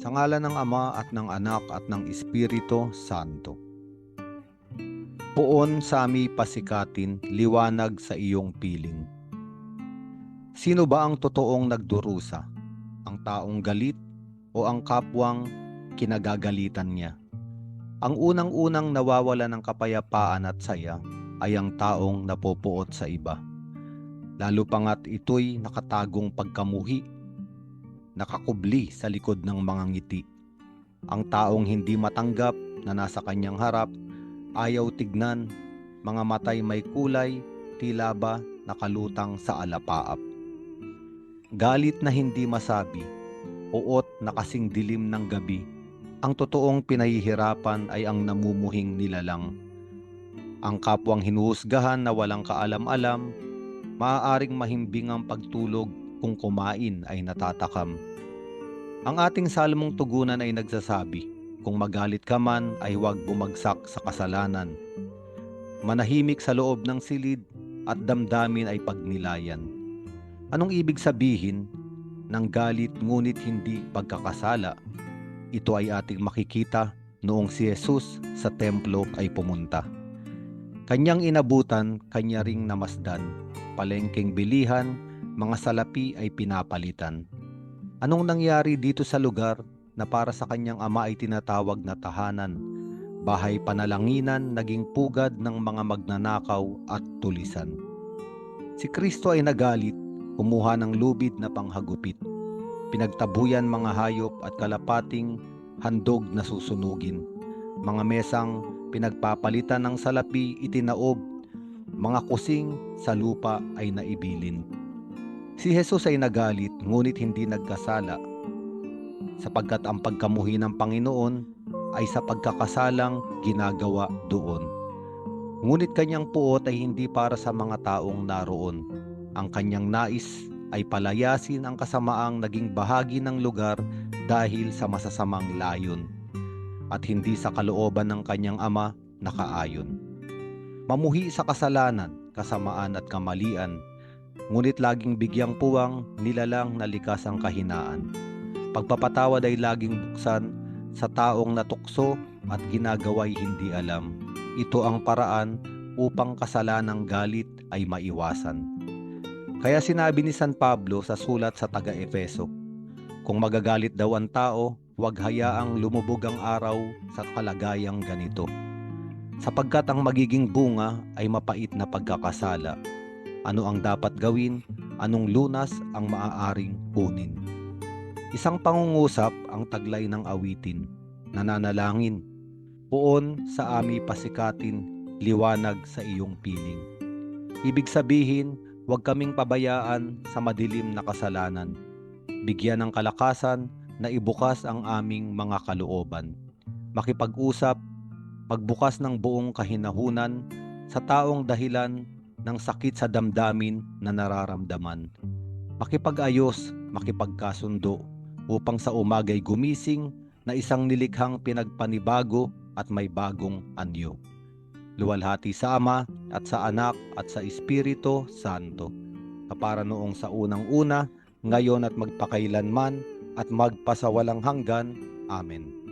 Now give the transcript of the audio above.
Sa ngala ng Ama at ng Anak at ng Espiritu Santo. Poon sa ami pasikatin, liwanag sa iyong piling. Sino ba ang totoong nagdurusa? Ang taong galit o ang kapwang kinagagalitan niya? Ang unang-unang nawawala ng kapayapaan at saya ay ang taong napopuot sa iba. Lalo pa nga't ito'y nakatagong pagkamuhi, nakakubli sa likod ng mga ngiti. Ang taong hindi matanggap na nasa kanyang harap, ayaw tignan, mga matay may kulay, tila ba nakalutang sa alapaap. Galit na hindi masabi, uot na kasing dilim ng gabi, ang totoong pinahihirapan ay ang namumuhing nilalang. Ang kapwang hinuhusgahan na walang kaalam-alam, maaaring mahimbing ang pagtulog kung kumain ay natatakam. Ang ating salmong tugunan ay nagsasabi, kung magalit ka man ay huwag bumagsak sa kasalanan. Manahimik sa loob ng silid at damdamin ay pagnilayan. Anong ibig sabihin ng galit ngunit hindi pagkakasala? Ito ay ating makikita noong si Jesus sa templo ay pumunta. Kanyang inabutan, kanya ring namasdan, palengking bilihan, mga salapi ay pinapalitan. Anong nangyari dito sa lugar na para sa kanyang ama ay tinatawag na tahanan? Bahay panalanginan naging pugad ng mga magnanakaw at tulisan. Si Kristo ay nagalit, kumuha ng lubid na panghagupit pinagtabuyan mga hayop at kalapating handog na susunugin. Mga mesang pinagpapalitan ng salapi itinaob, mga kusing sa lupa ay naibilin. Si Jesus ay nagalit ngunit hindi nagkasala sapagkat ang pagkamuhi ng Panginoon ay sa pagkakasalang ginagawa doon. Ngunit kanyang puot ay hindi para sa mga taong naroon. Ang kanyang nais ay palayasin ang kasamaang naging bahagi ng lugar dahil sa masasamang layon at hindi sa kalooban ng kanyang ama nakaayon. Mamuhi sa kasalanan, kasamaan at kamalian, ngunit laging bigyang puwang nilalang na likas ang kahinaan. Pagpapatawad ay laging buksan sa taong natukso at ginagaway hindi alam. Ito ang paraan upang kasalanang galit ay maiwasan. Kaya sinabi ni San Pablo sa sulat sa taga-Efeso, Kung magagalit daw ang tao, huwag hayaang lumubog ang araw sa kalagayang ganito. Sapagkat ang magiging bunga ay mapait na pagkakasala. Ano ang dapat gawin? Anong lunas ang maaaring kunin? Isang pangungusap ang taglay ng awitin, nananalangin, Poon sa ami pasikatin, liwanag sa iyong piling. Ibig sabihin, huwag kaming pabayaan sa madilim na kasalanan. Bigyan ng kalakasan na ibukas ang aming mga kalooban. Makipag-usap, pagbukas ng buong kahinahunan sa taong dahilan ng sakit sa damdamin na nararamdaman. Makipag-ayos, makipagkasundo upang sa umagay gumising na isang nilikhang pinagpanibago at may bagong anyo. Luwalhati sa Ama at sa Anak at sa Espiritu Santo, kapara noong sa unang-una, ngayon at magpakailanman at magpasawalang hanggan. Amen.